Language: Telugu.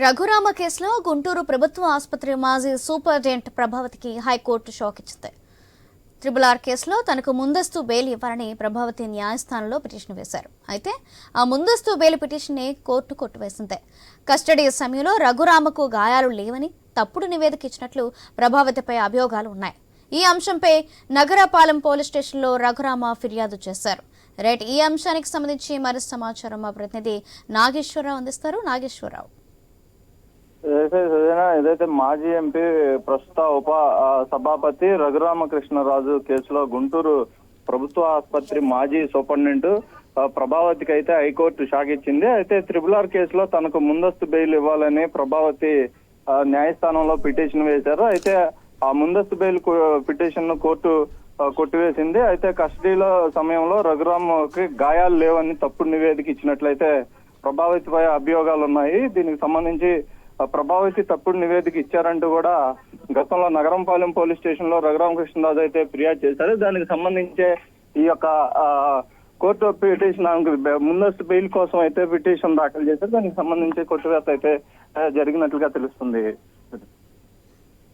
రఘురామ కేసులో గుంటూరు ప్రభుత్వ ఆసుపత్రి మాజీ సూపరింటెండెంట్ ప్రభావతికి హైకోర్టు షాక్ ఇచ్చింది. త్రిబుల్ ఆర్ కేసులో తనకు ముందస్తు బెయిల్ ఇవ్వాలని ప్రభావతి న్యాయస్థానంలో పిటిషన్ వేశారు. అయితే ఆ ముందస్తు బెయిల్ పిటిషన్ని కోర్టు కొట్టువేసింది. కస్టడీ సమయంలో రఘురామకు గాయాలు లేవని తప్పుడు నివేదిక ఇచ్చినట్లు ప్రభావతిపై అభియోగాలు ఉన్నాయి. ఈ అంశంపై నగరపాలెం పోలీస్ స్టేషన్లో రఘురామ ఫిర్యాదు చేశారు. రైట్ ఈ అంశానికి సంబంధించి మరింత సమాచారం మా ప్రతినిధి నాగేశ్వరరావు అందిస్తారు. నాగేశ్వరరావు. ఏదైతే ఏదైనా ఏదైతే మాజీ ఎంపీ ప్రస్తుత ఉప సభాపతి రఘురామకృష్ణరాజు కేసులో గుంటూరు ప్రభుత్వ ఆసుపత్రి మాజీ సూపరింటెండెంట్ ప్రభావతికి అయితే హైకోర్టు షాక్ ఇచ్చింది. అయితే త్రిబుల్ ఆర్ కేసులో తనకు ముందస్తు బెయిల్ ఇవ్వాలని ప్రభావతి ఆ, న్యాయస్థానంలో పిటిషన్ వేశారు. అయితే ఆ ముందస్తు బెయిల్ పిటిషన్ను కోర్టు కొట్టివేసింది. అయితే కస్టడీలో సమయంలో రఘురామ్కి గాయాలు లేవని తప్పుడు నివేదిక ఇచ్చినట్లయితే ప్రభావితపై అభియోగాలు ఉన్నాయి దీనికి సంబంధించి ప్రభావితి తప్పుడు నివేదిక ఇచ్చారంటూ కూడా గతంలో నగరంపాలెం పోలీస్ స్టేషన్లో రఘురామకృష్ణరాజు అయితే ఫిర్యాదు చేశారు. దానికి సంబంధించే ఈ యొక్క ఆ, కోర్టు పిటిషన్ ముందస్తు బెయిల్ కోసం అయితే పిటిషన్ దాఖలు చేశారు. దానికి సంబంధించి కొట్టువేత అయితే జరిగినట్లుగా తెలుస్తుంది.